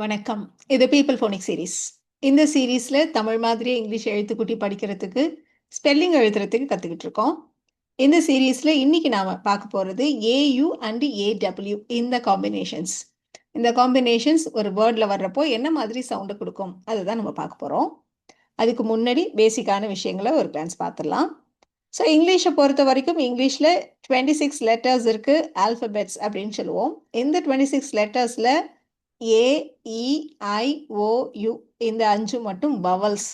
வணக்கம். இது people phonic series இந்த சீரீஸில் தமிழ் மாதிரியே இங்கிலீஷ் எழுத்துக்குட்டி படிக்கிறதுக்கு ஸ்பெல்லிங் எழுதுறதுக்கு கற்றுக்கிட்டு இருக்கோம். இந்த சீரீஸில் இன்னைக்கு நாம் பார்க்க போகிறது A U and A W இந்த காம்பினேஷன்ஸ் இந்த காம்பினேஷன்ஸ் ஒரு வேர்டில் வர்றப்போ என்ன மாதிரி சவுண்டு கொடுக்கும் அதை தான் நம்ம பார்க்க போகிறோம் அதுக்கு முன்னாடி பேசிக்கான விஷயங்களை ஒரு கிளான்ஸ் பார்த்துடலாம். ஸோ இங்கிலீஷை பொறுத்த வரைக்கும் இங்கிலீஷில் டுவெண்ட்டி சிக்ஸ் லெட்டர்ஸ் இருக்குது ஆல்ஃபபெட்ஸ் அப்படின்னு சொல்லுவோம். இந்த twenty six லெட்டர்ஸில் A E I O U e, இந்த அஞ்சு மட்டும் வவல்ஸ்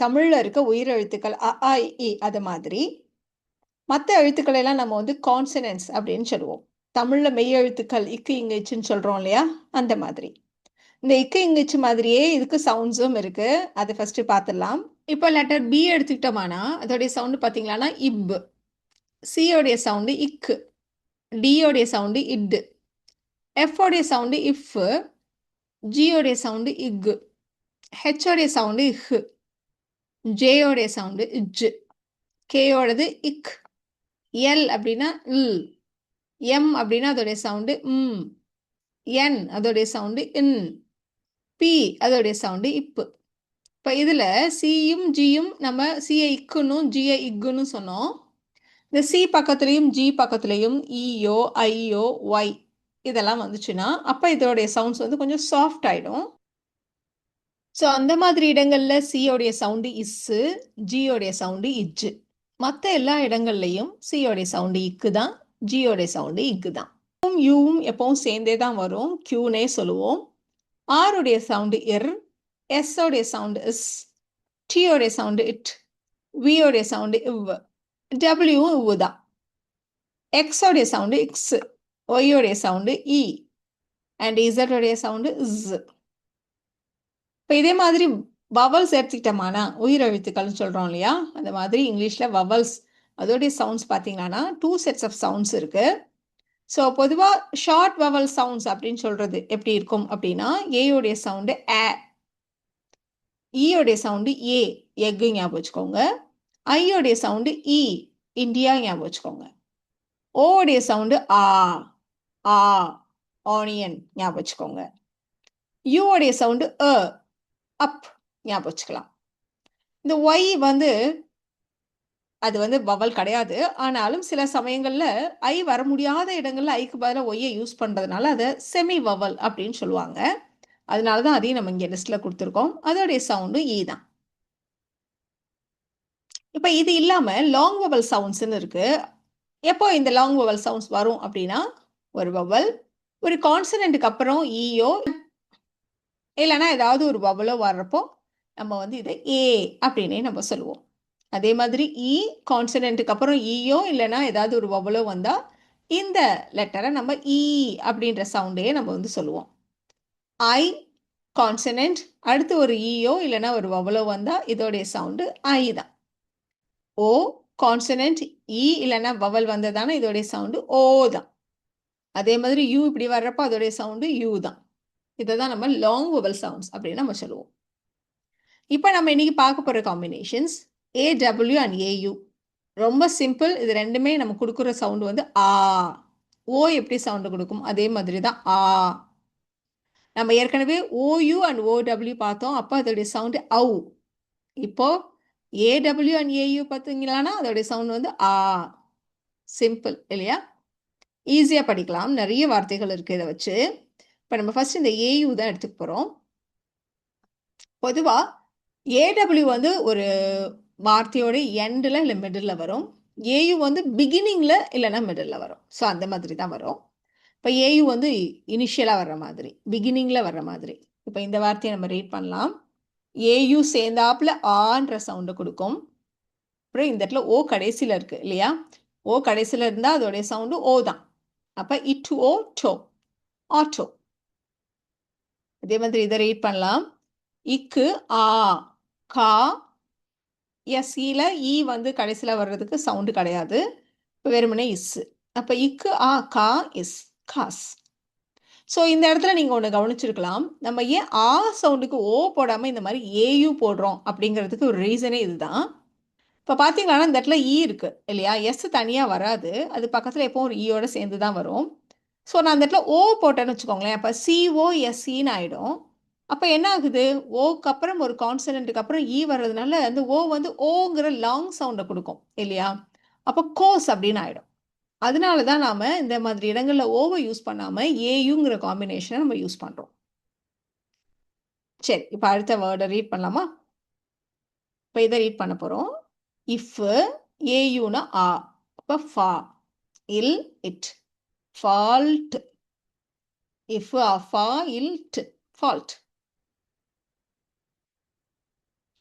தமிழில் இருக்க உயிரெழுத்துக்கள் அ ஆ இ அது மாதிரி. மற்ற எழுத்துக்கள் எல்லாம் நம்ம வந்து கான்சனன்ஸ் அப்படின்னு சொல்லுவோம். தமிழில் மெய்யெழுத்துக்கள் இக்கு இங்கிச்சுன்னு சொல்கிறோம் இல்லையா? அந்த மாதிரி. இந்த இக்கு இங்கிச்சு மாதிரியே இதுக்கு சவுண்ட்ஸும் இருக்குது அதை ஃபஸ்ட்டு பார்த்துடலாம் இப்போ லெட்டர் பி எடுத்துக்கிட்டோமானா அதோடைய சவுண்டு பார்த்தீங்களான்னா இப் சியோடைய சவுண்டு இக்கு. டியோடைய சவுண்டு இட்டு எஃப்ஓடைய சவுண்டு இஃப் ஜியோடைய சவுண்டு இக்கு ஹெச்சோடைய சவுண்டு இஹ் ஜேயோடைய சவுண்டு இஜ் கேயோடது இக் எல் அப்படின்னா இல் எம் அப்படின்னா அதோடைய சவுண்டு ம் என் அதோடைய சவுண்டு இன் பி அதோடைய சவுண்டு இப்பு இப்போ இதில் சியும் ஜியும் நம்ம சிஐ இக்குன்னும் ஜிஐ இக்குன்னு சொன்னோம். இந்த சி பக்கத்துலேயும் ஜி பக்கத்துலேயும் இயோ e ஐயோ ஒய் இதெல்லாம் வந்துச்சுன்னா அப்போ இதோடைய சவுண்ட்ஸ் வந்து கொஞ்சம் சாஃப்ட் ஆகிடும் ஸோ அந்த மாதிரி இடங்களில் சியோடைய சவுண்டு இஸ்ஸு ஜியோடைய சவுண்டு இஜ்ஜு மற்ற எல்லா இடங்கள்லையும் சியோடைய சவுண்டு இக்கு தான் ஜியோடைய சவுண்டு இக்கு தான். யூவும் எப்பவும் சேர்ந்தே தான் வரும். கியூனே சொல்லுவோம். ஆருடைய சவுண்டு இர் எஸ்ஸோடைய சவுண்டு இஸ் டியோடைய சவுண்டு இட் வியோடைய சவுண்டு இவ் டபிள்யூவும் இவ்வு தான். எக்ஸோடைய சவுண்டு இக்ஸு ஒய்யோடைய சவுண்டு இ அண்ட் இசட்டோடைய சவுண்டு இஸ் இப்போ இதே மாதிரி வவல்ஸ் எடுத்துக்கிட்டோமானா உயிர் எழுத்துக்கள்னு சொல்கிறோம் இல்லையா? அந்த மாதிரி இங்கிலீஷில் வவல்ஸ் அதோடைய சவுண்ட்ஸ் பார்த்தீங்கன்னா டூ செட்ஸ் ஆஃப் சவுண்ட்ஸ் இருக்குது ஸோ பொதுவாக ஷார்ட் வவல் சவுண்ட்ஸ் அப்படின்னு சொல்கிறது எப்படி இருக்கும் அப்படின்னா ஏயோடைய சவுண்டு ஏ ஈயோடைய சவுண்டு ஏ எக்கு ஞாபகம் வச்சுக்கோங்க. ஐயோடைய சவுண்டு இ இந்தியா ஞாபகம் வச்சுக்கோங்க. ஓடைய சவுண்டு ஆ ஆ ஆனியன் ஞாபகம் வச்சுக்கோங்க. யூவோடைய சவுண்டு அ அப் ஞாபகம் வச்சுக்கலாம். இந்த ஒய் வந்து அது வந்து வவல் கிடையாது. ஆனாலும் சில சமயங்களில் ஐ வர முடியாத இடங்களில் ஐக்கு பதிலாக ஒய்யை யூஸ் பண்ணுறதுனால அதை செமி வவல் அப்படின்னு சொல்லுவாங்க. அதனால தான் அதையும் நம்ம இங்கே லிஸ்ட்டில் கொடுத்துருக்கோம். அதோடைய சவுண்டு ஈ e தான். இப்போ இது இல்லாமல் லாங் வவல் சவுண்ட்ஸ்ன்னு இருக்குது எப்போ இந்த லாங் வவல் சவுண்ட்ஸ் வரும் அப்படின்னா ஒரு வவல் ஒரு கான்சனண்ட்டுக்கு அப்புறம் ஈயோ இல்லைன்னா ஏதாவது ஒரு வவலோ வர்றப்போ நம்ம வந்து இதை ஏ அப்படின்னே நம்ம சொல்லுவோம். அதே மாதிரி e இ கான்சனண்ட்டுக்கு அப்புறம் ஈயோ இல்லைன்னா ஏதாவது ஒரு வவலோ வந்தால் இந்த லெட்டரை நம்ம இ அப்படின்ற சவுண்டையே நம்ம வந்து சொல்லுவோம். ஐ கான்சனண்ட் அடுத்து ஒரு ஈயோ இல்லைன்னா ஒரு வவலோ வந்தால் இதோடைய சவுண்டு ஐ தான். ஓ கான்சனண்ட் இ இல்லைன்னா வவல் வந்ததான இதோடைய சவுண்டு ஓ தான். அதே மாதிரி யூ இப்படி வர்றப்போ அதோடைய சவுண்டு யூ தான். இதை தான் நம்ம லாங் வவல் சவுண்ட்ஸ் அப்படின்னு நம்ம சொல்லுவோம். இப்போ நம்ம இன்னைக்கு பார்க்க போகிற combinations A W and A U ரொம்ப சிம்பிள் இது ரெண்டுமே நம்ம கொடுக்குற சவுண்டு வந்து ஆ. ஓ எப்படி சவுண்டு கொடுக்கும்? அதே மாதிரி தான் ஆ. நம்ம ஏற்கனவே ஓயு அண்ட் ஓடபிள்யூ பார்த்தோம் அப்போ அதோடைய சவுண்டு அவு இப்போ ஏடபிள்யூ அண்ட் ஏயு பார்த்தீங்களான்னா அதோடைய சவுண்ட் வந்து ஆ. சிம்பிள் இல்லையா? ஈஸியாக படிக்கலாம். நிறைய வார்த்தைகள் இருக்குது இதை வச்சு. இப்போ நம்ம ஃபர்ஸ்ட் இந்த ஏயு தான் எடுத்துக்க போகிறோம் பொதுவாக ஏடபிள்யூ வந்து ஒரு வார்த்தையோட எண்டில் இல்லை மிடில் வரும். ஏயு வந்து பிகினிங்கில் இல்லைன்னா மிடில் வரும். ஸோ அந்த மாதிரி தான் வரும். இப்போ ஏயு வந்து இனிஷியலாக வர்ற மாதிரி பிகினிங்கில் வர்ற மாதிரி. இப்போ இந்த வார்த்தையை நம்ம ரீட் பண்ணலாம். ஏயு சேர்ந்தாப்புல ஆன்ற சவுண்டை கொடுக்கும். அப்புறம் இந்த இடத்துல ஓ கடைசியில் இருக்குது இல்லையா? ஓ கடைசியில் இருந்தால் அதோடைய சவுண்டு ஓ தான். அப்போ இட்டு ஓ டோ ஆட்டோ அதே மாதிரி இதை ரீட் பண்ணலாம். இக்கு ஆ கா எஸ் இ வந்து கடைசியில் வர்றதுக்கு சவுண்டு கிடையாது. இப்போ வெறுமனே இஸ் அப்போ இக்கு ஆ கா இஸ் காஸ் ஸோ இந்த இடத்துல நீங்கள் ஒன்று கவனிச்சிருக்கலாம். நம்ம ஏன் ஆ சவுண்டுக்கு ஓ போடாமல் இந்த மாதிரி ஏயு போடுறோம் அப்படிங்கிறதுக்கு ஒரு ரீசனே இதுதான். இப்போ பார்த்தீங்கன்னா இந்த இடத்துல e ஈ இருக்குது இல்லையா? எஸ் தனியாக வராது. அது பக்கத்தில் எப்போ ஒரு e ஈயோட சேர்ந்து தான் வரும். ஸோ நான் அந்த இடத்துல ஓ போட்டேன்னு வச்சுக்கோங்களேன். அப்போ சிஓஎஸ்சின்னு e ஆகிடும் அப்போ என்ன ஆகுது? ஓக்கு அப்புறம் ஒரு கான்சனண்ட்டுக்கு அப்புறம் ஈ வர்றதுனால அந்த ஓ வந்து ஓங்கிற லாங் சவுண்டை கொடுக்கும் இல்லையா? அப்போ கோஸ் அப்படின்னு ஆகிடும் அதனால தான் நாம் இந்த மாதிரி இடங்களில் ஓவை யூஸ் பண்ணாமல் ஏயுங்கிற காம்பினேஷனை நம்ம யூஸ் பண்ணுறோம் சரி இப்போ அடுத்த வேர்டை ரீட் பண்ணலாமா? இப்போ இதை ரீட் பண்ண போகிறோம் இஃப் ஏயுனா ஆ அப்போ ஃபா இல் இட் ஃபால்ட் இஃப் ஃபா இல் ட் ஃபால்ட்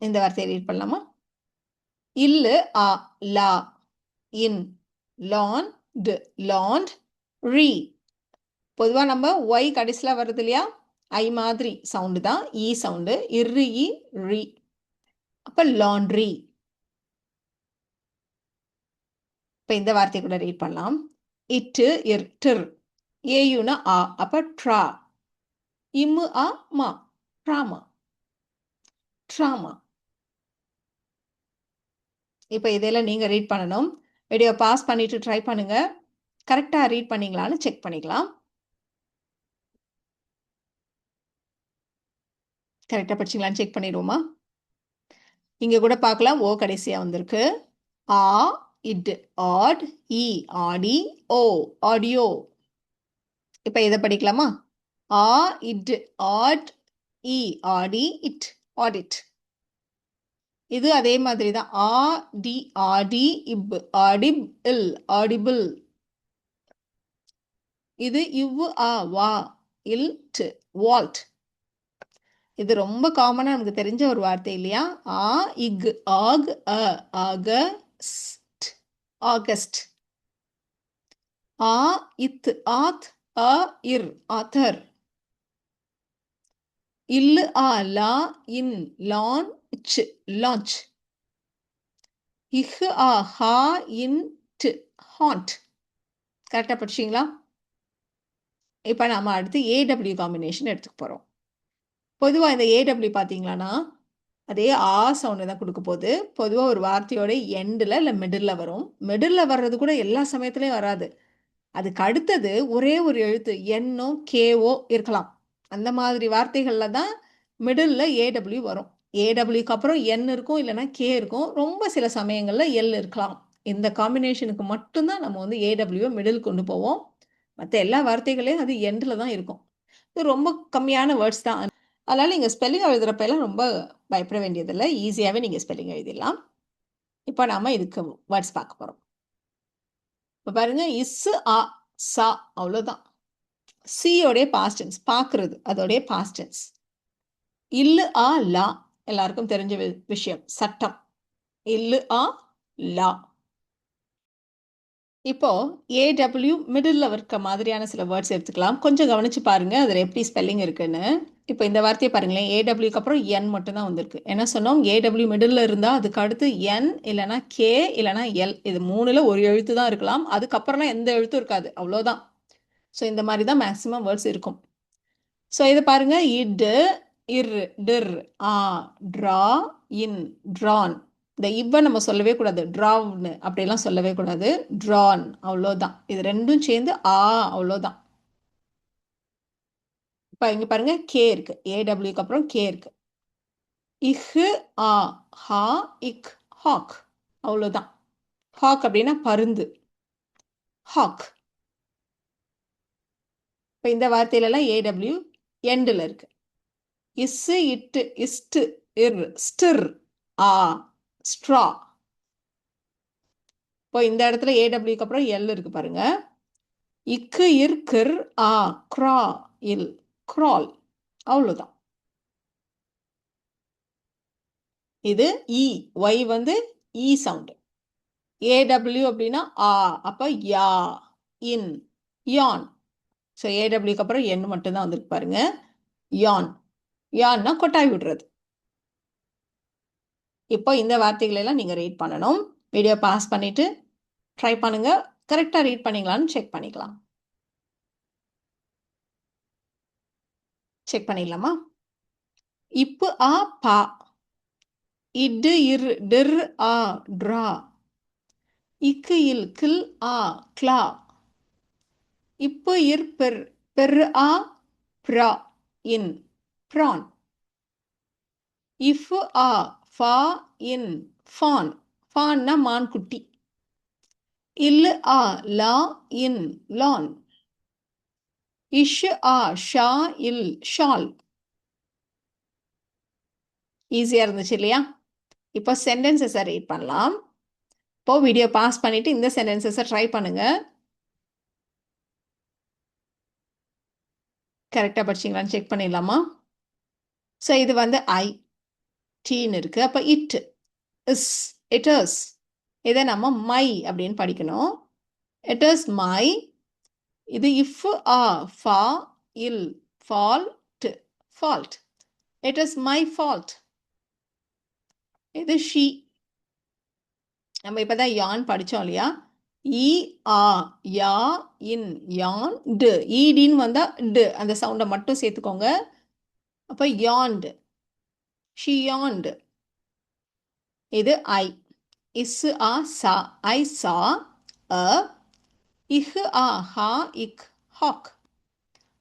இந்த வார்த்தையை ரீட் பண்ணலாமா? இல்லு ஆ லா இன் லான் டு லாண்ட் ரீ பொதுவாக நம்ம ஒய் கடைசியில் வருது இல்லையா? ஐ மாதிரி சவுண்டு தான் e இ சவுண்டு இரு இ ரீ அப்போ லாண்ட்ரி இப்போ இந்த வார்த்தையை கூட ரீட் பண்ணலாம். இட்டு இர் டிர். ஏயுனா ஆ அப்போ ட்ரா. இம்மு ஆ மா. ட்ராமா. ட்ராமா. இப்போ இதெல்லாம் நீங்கள் ரீட் பண்ணணும். வீடியோ பாஸ் பண்ணிட்டு ட்ரை பண்ணுங்க. கரெக்டாக ரீட் பண்ணீங்களான்னு செக் பண்ணிக்கலாம். கரெக்டாக படிச்சிங்களான்னு செக் பண்ணிடுவோமா? இங்கே கூட பார்க்கலாம். ஓ கடைசியாக வந்திருக்கு. ஆ it add E Aadi O audio. இப்போ இதை படிக்கலாமா? ஆ it add E Aadi it audit. இது அதே மாதிரி தான் ஆ டி ஆடி இப் ஆடிப் இல் ஆடிபிள். இது இவ் ஆ வா இல் டு வால்ட். இது ரொம்ப காமனாக நமக்கு தெரிஞ்ச ஒரு வார்த்தை இல்லையா? ஆ இக் ஆக் அ ஆகஸ்ட் ஆகஸ்ட். ஆ இத் ஆத் அ இர் ஆதர். இல்லு ஆ லா இன் லான் ச் லான்ச். இஹ் ஆ ஹா இன் ட் ஹாண்ட் கரெக்டாக படிச்சிங்களா? இப்போ நாம் அடுத்து ஏடபிள்யூ காம்பினேஷன் எடுத்துக்க போகிறோம் பொதுவாக இந்த ஏடபிள்யூ பார்த்தீங்களான்னா அதே ஆ சவுண்டு தான் கொடுக்க போகுது. பொதுவாக ஒரு வார்த்தையோட எண்டில் இல்லை மிடில் வரும். மிடில் வர்றது கூட எல்லா சமயத்துலையும் வராது. அதுக்கு அடுத்தது ஒரே ஒரு எழுத்து என்னோ கேஓ இருக்கலாம். அந்த மாதிரி வார்த்தைகளில் தான் மிடில் ஏடபிள்யூ வரும். ஏடபிள்யூக்கு அப்புறம் என் இருக்கும் இல்லைன்னா கே இருக்கும். ரொம்ப சில சமயங்களில் எல் இருக்கலாம். இந்த காம்பினேஷனுக்கு மட்டும்தான் நம்ம வந்து ஏடபிள்யூவை மிடில் கொண்டு போவோம். மற்ற எல்லா வார்த்தைகளையும் அது எண்டில் தான் இருக்கும். இது ரொம்ப கம்மியான வேர்ட்ஸ் தான். அதனால் நீங்கள் ஸ்பெல்லிங் எழுதுகிறப்பெல்லாம் ரொம்ப பயப்பட வேண்டியதில்லை. ஈஸியாகவே நீங்கள் ஸ்பெல்லிங் எழுதிடலாம். இப்போ நாம் இதுக்கு வேர்ட்ஸ் பார்க்க போகிறோம் இப்போ பாருங்கள் இஸ்ஸு ஆ சா அவ்வளோதான் சியோடைய பாஸ்டன்ஸ் பார்க்குறது அதோடைய பாஸ்டன்ஸ் இல்லு ஆ லா எல்லாருக்கும் தெரிஞ்ச விஷயம் சட்டம். இல்லு ஆ லா இப்போ ஏடபிள்யூ மிடில் இருக்க மாதிரியான சில வேர்ட்ஸ் எடுத்துக்கலாம். கொஞ்சம் கவனிச்சு பாருங்க அதில் எப்படி ஸ்பெல்லிங் இருக்குன்னு. இப்போ இந்த வார்த்தையை பாருங்களேன். ஏடபிள்யூக்கு அப்புறம் என் மட்டும்தான் வந்திருக்கு. என்ன சொன்னோம்? ஏடபிள்யூ மிடில் இருந்தால் அதுக்கு அடுத்து என் இல்லைனா கே இல்லைனா எல் இது மூணில் ஒரு எழுத்து தான் இருக்கலாம். அதுக்கப்புறம்லாம் எந்த எழுத்தும் இருக்காது. அவ்வளோதான் ஸோ இந்த மாதிரி தான் மேக்ஸிமம் வேர்ட்ஸ் இருக்கும். ஸோ இதை பாருங்க. இடு இர் டிர் ஆ ட்ரா இன் ட்ரான். இந்த இவ்வ நம்ம சொல்லவே கூடாது. ட்ராவ்னு அப்படிலாம் சொல்லவே கூடாது. ட்ரான் அவ்வளோதான். இது ரெண்டும் சேர்ந்து ஆ அவ்வளோதான். இப்போ இங்கே பாருங்க கே இருக்கு. ஏடபிள்யூக்கு அப்புறம் கே இருக்கு. இஹு ஆ ஹா இக் ஹாக். அவ்வளோதான். ஹாக் அப்படின்னா பருந்து. ஹாக். இப்போ இந்த வார்த்தையிலலாம் ஏடபிள்யூ எண்டில் இருக்கு. இஸ்ஸு இட்டு இஸ்டு இர் ஸ்டிர் ஆ. ஸ்ட்ரா இப்போ இந்த இடத்துல ஏடபிள்யூக்கு அப்புறம் எல் இருக்கு பாருங்க. இக்கு இர்கிர் ஆ க்ரா இல் க்ரால். அவ்வளோதான் இது e. இ ஒய் வந்து இ சவுண்டு ஏடபிள்யூ அப்படின்னா ஆ அப்போ யா இன் யான். ஸோ ஏடபிள்யூக்கு அப்புறம் என் மட்டும்தான் வந்துருக்கு பாருங்க. யான். யான்னா கொட்டாய் விடுறது. இப்போ இந்த வார்த்தைகளை எல்லாம் நீங்கள் ரீட் பண்ணணும் வீடியோ பாஸ் பண்ணிவிட்டு ட்ரை பண்ணுங்கள் கரெக்டாக ரீட் பண்ணிங்களான்னு செக் பண்ணிக்கலாம். செக் பண்ணிடலாமா? இப்பு ஆ பா. இடு இர் டிர் ஆ ட்ரா. இக்கு இல் கில் ஆ கிளா. இப்பு இர் பெர் பெர் ஆ ப்ரா. இன் ப்ரான். இஃப் ஆ ஃபா இன் ஃபான். ஃபான்னா மான்குட்டி. இல் ஆ லா இன் லான். இஷ் ஆ ஷா இல் ஷால். ஈஸியாக இருந்துச்சு இல்லையா? இப்போ சென்டென்சஸை ரீட் பண்ணலாம். இப்போ வீடியோ பாஸ் பண்ணிட்டு இந்த சென்டென்சஸை ட்ரை பண்ணுங்க. கரெக்டாக படிச்சிங்களான்னு செக் பண்ணிடலாமா? ஸோ இது வந்து ஐ டீன்னு இருக்கு. அப்போ இட் இஸ் இட்டர்ஸ் இதை நம்ம மை அப்படின்னு படிக்கணும். இட் இஸ் மை இது இஃப் ஆ ஃபா இல் fault fault it is my fault இது ஷீ நம்ம இப்பதான் யான் படித்தோம் இல்லையா? இ ஆ யா இன் யான் டு. ஈடின்னு வந்தால் டு. அந்த சவுண்டை மட்டும் சேர்த்துக்கோங்க. அப்போ யாண்டு ஷி யாண்டு இது ஐ இஸ் ஆ சா ஐ சா அ இஹ் ஆ ஹா இக் ஹாக்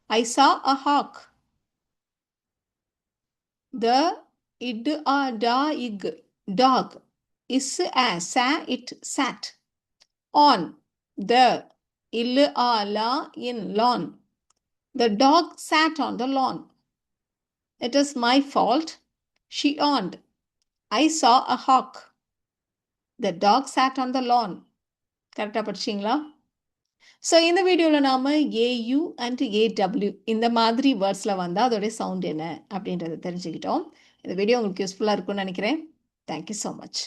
ஐ சா அ ஹாக் த இட் ஆ டா இக் dog is a saw it sat on the ill a la in lawn the dog sat on the lawn it is my fault she yawned. I saw a hawk. The dog sat on the lawn. கரெக்டாக படிச்சிங்களா so இந்த வீடியோவில் நாம் AU and A W இந்த மாதிரி வேர்ட்ஸில் வந்தால் அதோடைய sound என்ன அப்படின்றத தெரிஞ்சுக்கிட்டோம். இந்த வீடியோ உங்களுக்கு யூஸ்ஃபுல்லாக இருக்கும்னு நினைக்கிறேன். Thank you so much